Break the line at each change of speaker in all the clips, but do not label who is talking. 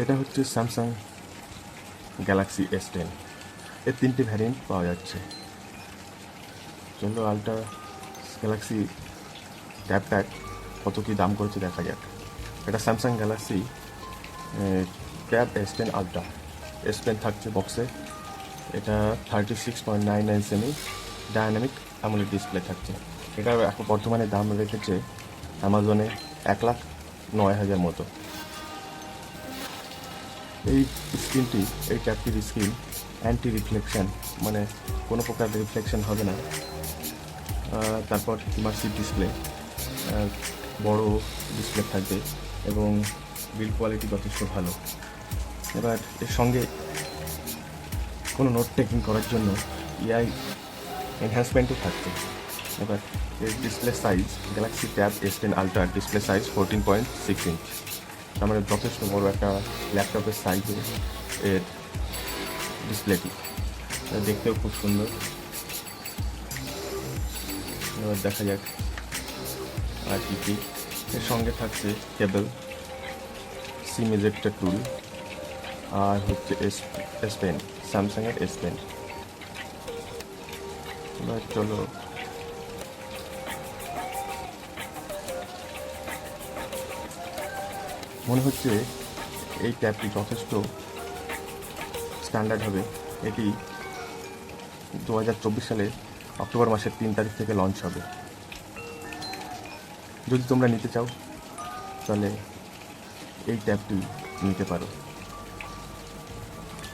এটা হচ্ছে Samsung Galaxy S ten এর তিনটি ভ্যারিয়েন্ট পাওয়া যাচ্ছে। চলো আলট্রা গ্যালাক্সি ট্যাব প্যাক কত কী দাম করেছে দেখা যাক। এটা Samsung Galaxy tab S ten ultra S pen থাকছে বক্সে এটা thirty six point nine nine semi dynamic AMOLED display থাকছে। এটা এখন বর্তমানে দাম রেখেছে অ্যামাজনে এক লাখ নয় হাজার মতো। এই স্ক্রিনটি এই ট্যাবটির স্ক্রিন অ্যান্টি রিফ্লেকশন মানে কোনো প্রকার রিফ্লেকশন হবে না। তারপর ইমার্সিভ ডিসপ্লে বড় ডিসপ্লে থাকবে এবং বিল্ড কোয়ালিটি যথেষ্ট ভালো। এবার এর সঙ্গে কোনো নোট টেকিং করার জন্য ইআই এনহ্যান্সমেন্টও থাকছে। এবার এর display size Galaxy tab S ten ultra display size fourteen point six inch মানে যথেষ্ট বড় একটা ল্যাপটপের সাইজে এর ডিসপ্লেটি দেখতেও খুব সুন্দর। এবার দেখা যাক আর কি কি। এর সঙ্গে থাকছে কেবল সিম ইজেক্টার টুল আর হচ্ছে এস এস পেন স্যামসাংয়ের এস পেন এবার চলো মনে হচ্ছে এই ট্যাবটি যথেষ্ট স্ট্যান্ডার্ড হবে। এটি দু হাজার চব্বিশ সালে অক্টোবর মাসের তিন তারিখ থেকে লঞ্চ হবে। যদি তোমরা নিতে চাও, তাহলে এই ট্যাবটি নিতে পারো।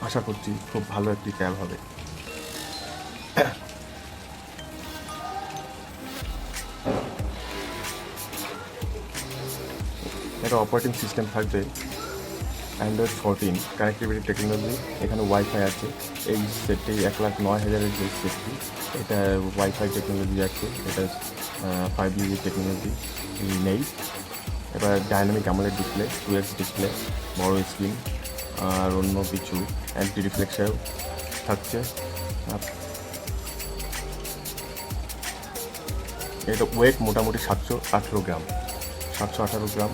আশা করছি খুব ভালো একটি ট্যাব হবে। এটা অপারেটিং সিস্টেম থাকবে অ্যান্ড্রয়েড ফোরটিন কানেক্টিভিটি টেকনোলজি এখানে ওয়াইফাই আছে। এই সেটটি এক লাখ নয় হাজারের যে সেটটি এটা ওয়াইফাই টেকনোলজি আছে, এটা ফাইভ জি টেকনোলজি নেই। এবার ডাইনামিক আমলের ডিসপ্লে টু এক্স ডিসপ্লে বড় স্ক্রিন আর অন্য কিছু অ্যান্টি রিফ্লেক্সার থাকছে। এটা ওয়েট মোটামুটি সাতশো আঠেরো গ্রাম, সাতশো আঠারো গ্রাম।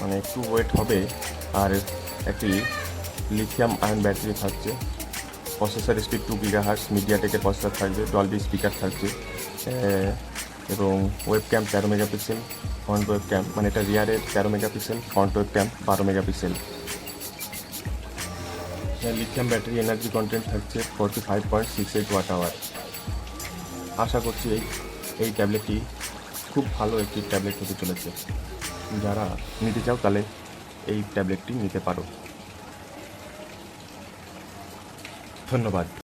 মানে একটু ওয়েট হবে। আর একটি লিথিয়াম আয়ন ব্যাটারি থাকছে। Processor speed two giga hertz মিডিয়াটেকের processor থাকবে ডলবি স্পিকার থাকছে। এবং ওয়েব ক্যাম তেরো মেগাপিক্সেল ফ্রন্ট ওয়েব ক্যাম মানে এটা রিয়ারের তেরো মেগাপিক্সেল ফ্রন্ট ওয়েব ক্যাম বারো megapixel lithium battery energy content থাকছে forty five point six eight watt hour আশা করছি এই এই ট্যাবলেটটি খুব ভালো একটি ট্যাবলেট হতে চলেছে। যারা নিতে চাও তাহলে এই ট্যাবলেটটি নিতে পারো। ধন্যবাদ।